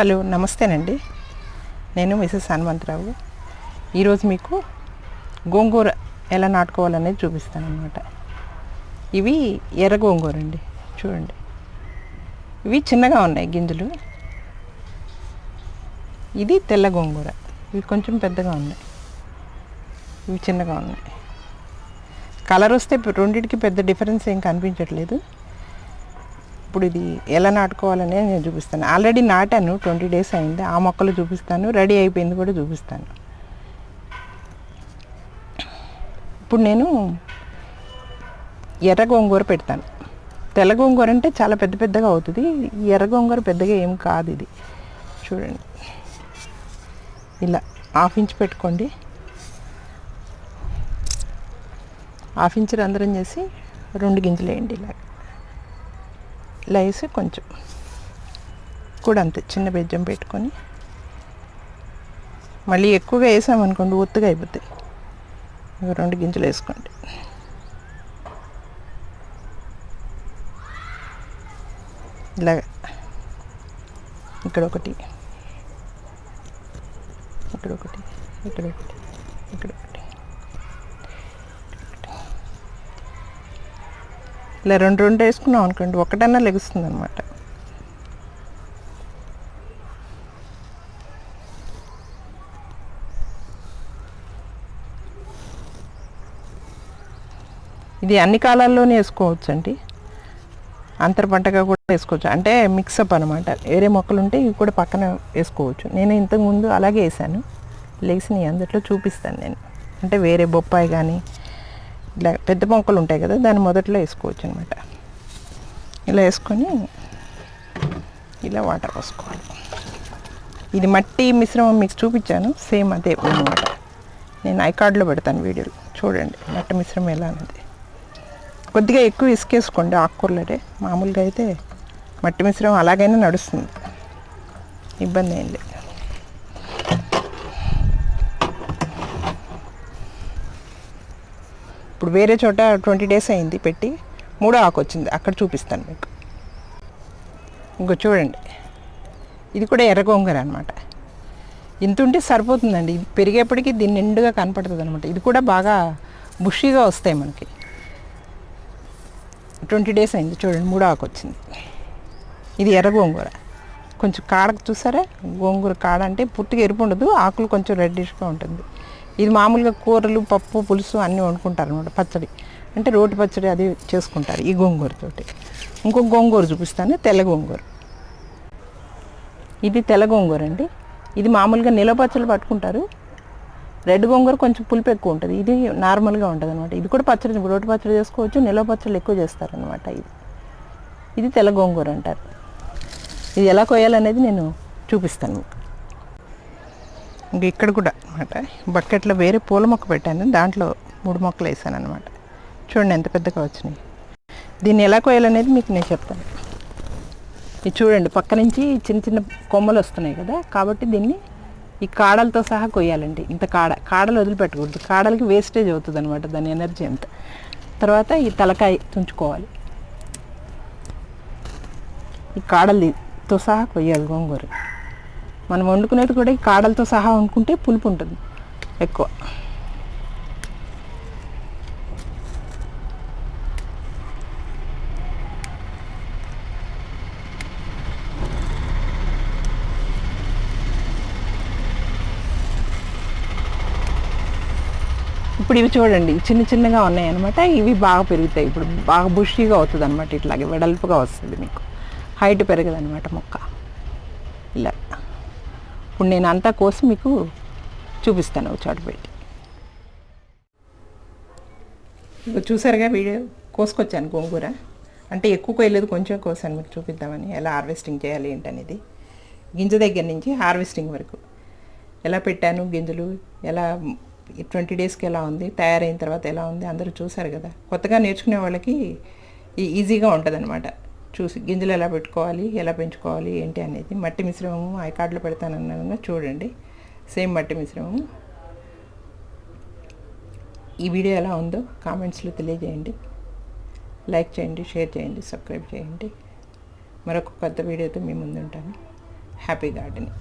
Hello నమస్తేనండి. నేను Mrs Hanumantharao. ఈరోజు మీకు గోంగూర ఎలా నాటుకోవాలనేది చూపిస్తాను అనమాట ఇవి ఎర్ర గోంగూర అండి చూడండి. ఇవి చిన్నగా ఉన్నాయి గింజలు. ఇది తెల్ల గోంగూర. ఇవి కొంచెం పెద్దగా ఉన్నాయి. ఇవి చిన్నగా ఉన్నాయి. కలర్ వస్తే రెండింటికి పెద్ద డిఫరెన్స్ ఏం కనిపించట్లేదు. ఇప్పుడు ఇది ఎలా నాటుకోవాలనే నేను చూపిస్తాను. ఆల్రెడీ నాటాను ట్వంటీ డేస్ అయింది. ఆ మొక్కలు చూపిస్తాను రెడీ అయిపోయింది కూడా చూపిస్తాను. ఇప్పుడు నేను ఎర్ర గోంగూర పెడతాను. తెల్ల గోంగూర అంటే చాలా పెద్ద పెద్దగా అవుతుంది. ఎర్ర గోంగూర పెద్దగా ఏం కాదు ఇది. చూడండి. ఇలా హాఫ్ ఇంచ్ పెట్టుకోండి. హాఫ్ ఇంచ్ రంధ్రం చేసి రెండు గింజలు వేయండి ఇలా ఇలా వేసి కొంచెం కూడా అంతే చిన్న బెజ్జం పెట్టుకొని. మళ్ళీ ఎక్కువగా వేసామనుకోండి ఒత్తుగా అయిపోతాయి. ఇవి రెండు గింజలు వేసుకోండి. ఇలాగ. ఇక్కడ ఒకటి ఇక్కడ ఒకటి ఇక్కడ ఒకటి ఇక్కడ ఒకటి ఇలా రెండు రెండు వేసుకున్నాం అనుకోండి ఒకటన్నా లెగుస్తుంది అనమాట ఇది అన్ని కాలాల్లోనే వేసుకోవచ్చు అండి అంతర పంటగా కూడా వేసుకోవచ్చు. అంటే మిక్సప్ అనమాట వేరే మొక్కలు ఉంటే ఇవి కూడా పక్కన వేసుకోవచ్చు. నేను ఇంతకుముందు అలాగే వేసాను. లేచినవి అందులో చూపిస్తాను నేను. అంటే వేరే బొప్పాయి కానీ ఇలా పెద్ద మొక్కలు ఉంటాయి కదా దాన్ని మొదట్లో వేసుకోవచ్చు అనమాట ఇలా వేసుకొని ఇలా వాటర్ పోసుకోవాలి. ఇది మట్టి మిశ్రమం మీకు చూపించాను సేమ్ అదే అనమాట నేను ఐకార్డ్లో పెడతాను వీడియోలు చూడండి మట్టి మిశ్రమం ఎలా అనేది కొద్దిగా ఎక్కువ ఇసుకేసుకోండి ఆకుకూరలడే మామూలుగా అయితే మట్టి మిశ్రమం అలాగైనా నడుస్తుంది. ఇబ్బంది ఏం లేదు. ఇప్పుడు వేరే చోట ట్వంటీ డేస్ అయింది పెట్టి మూడో ఆకు వచ్చింది. అక్కడ చూపిస్తాను మీకు. ఇంకో చూడండి. ఇది కూడా ఎర్ర గోంగూర అనమాట ఇంత ఉంటే సరిపోతుందండి. ఇది పెరిగేప్పటికీ దీన్ని నిండుగా కనపడుతుంది అనమాట ఇది కూడా బాగా బుషీగా వస్తాయి మనకి. ట్వంటీ డేస్ అయింది. చూడండి మూడో ఆకు వచ్చింది. ఇది ఎర్ర గోంగూర. కొంచెం కాడ చూసారా? గోంగూర కాడ అంటే పూర్తిగా ఎరుపు ఉండదు. ఆకులు కొంచెం రెడ్డిష్గా ఉంటుంది. ఇది మామూలుగా కూరలు పప్పు పులుసు అన్నీ వండుకుంటారు అనమాట పచ్చడి. అంటే రోటి పచ్చడి అది చేసుకుంటారు ఈ గోంగూరతోటి ఇంకో గోంగూర చూపిస్తాను తెల్ల గోంగూర. ఇది తెల్ల గోంగూర అండి. ఇది మామూలుగా నిలవ పచ్చడి పట్టుకుంటారు. రెడ్ గోంగూర కొంచెం పులుపు ఎక్కువ ఉంటుంది. ఇది నార్మల్గా ఉంటుంది అనమాట ఇది కూడా పచ్చడి రోటి పచ్చడి చేసుకోవచ్చు నిలవ పచ్చళ్ళు ఎక్కువ చేస్తారనమాట ఇది. ఇది తెల్ల గోంగూర అంటారు. ఇది ఎలా కొయ్యాలనేది నేను చూపిస్తాను మీకు. ఇంక ఇక్కడ కూడా అనమాట బకెట్లో వేరే పూల మొక్క పెట్టాను. దాంట్లో మూడు మొక్కలు వేసాను అనమాట చూడండి ఎంత పెద్దగా వచ్చినాయి. దీన్ని ఎలా కోయాలనేది మీకు నేను చెప్తాను. ఇది చూడండి పక్క నుంచి చిన్న చిన్న కొమ్మలు వస్తున్నాయి కదా. కాబట్టి దీన్ని ఈ కాడలతో సహా కొయ్యాలండి ఇంత కాడ కాడలు వదిలిపెట్టకూడదు. కాడలకి వేస్టేజ్ అవుతుంది అనమాట దాని ఎనర్జీ అంత. తర్వాత ఈ తలకాయ తుంచుకోవాలి. ఈ కాడలతో సహా కొయ్యాలి గోంగూర. మనం వండుకునేది కూడా కాడలతో సహా వండుకుంటే పులుపు ఉంటుంది ఎక్కువ. ఇప్పుడు ఇవి చూడండి చిన్న చిన్నగా ఉన్నాయి అనమాట ఇవి బాగా పెరుగుతాయి. ఇప్పుడు బాగా బుషీగా అవుతుంది అనమాట ఇట్లాగే వెడల్పుగా వస్తుంది మీకు. హైట్ పెరగదు అనమాట మొక్క. ఇలా. ఇప్పుడు నేను అంతా కోసి మీకు చూపిస్తాను ఒక చోట పెట్టి. చూసారుగా వీడియో? కోసుకొచ్చాను గోంగూర. అంటే ఎక్కువ కోయలేదు కొంచెం కోసాను మీకు చూపిద్దామని. ఎలా హార్వెస్టింగ్ చేయాలి ఏంటనేది. గింజ దగ్గర నుంచి హార్వెస్టింగ్ వరకు. ఎలా పెట్టాను గింజలు? ఎలా ట్వంటీ డేస్కి ఎలా ఉంది? తయారైన తర్వాత ఎలా ఉంది? అందరూ చూసారు కదా. కొత్తగా నేర్చుకునే వాళ్ళకి ఈ- ఈజీగా ఉంటుంది అనమాట చూసి గింజలు ఎలా పెట్టుకోవాలి ఎలా పెంచుకోవాలి ఏంటి అనేది. మట్టి మిశ్రమము ఆ కార్డులో పెడతానన్నా చూడండి. సేమ్ మట్టి మిశ్రమము. ఈ వీడియో ఎలా ఉందో కామెంట్స్లో తెలియజేయండి. లైక్ చేయండి షేర్ చేయండి సబ్స్క్రైబ్ చేయండి. మరొక కొత్త వీడియోతో మీ ముందు ఉంటాను హ్యాపీ గార్డెనింగ్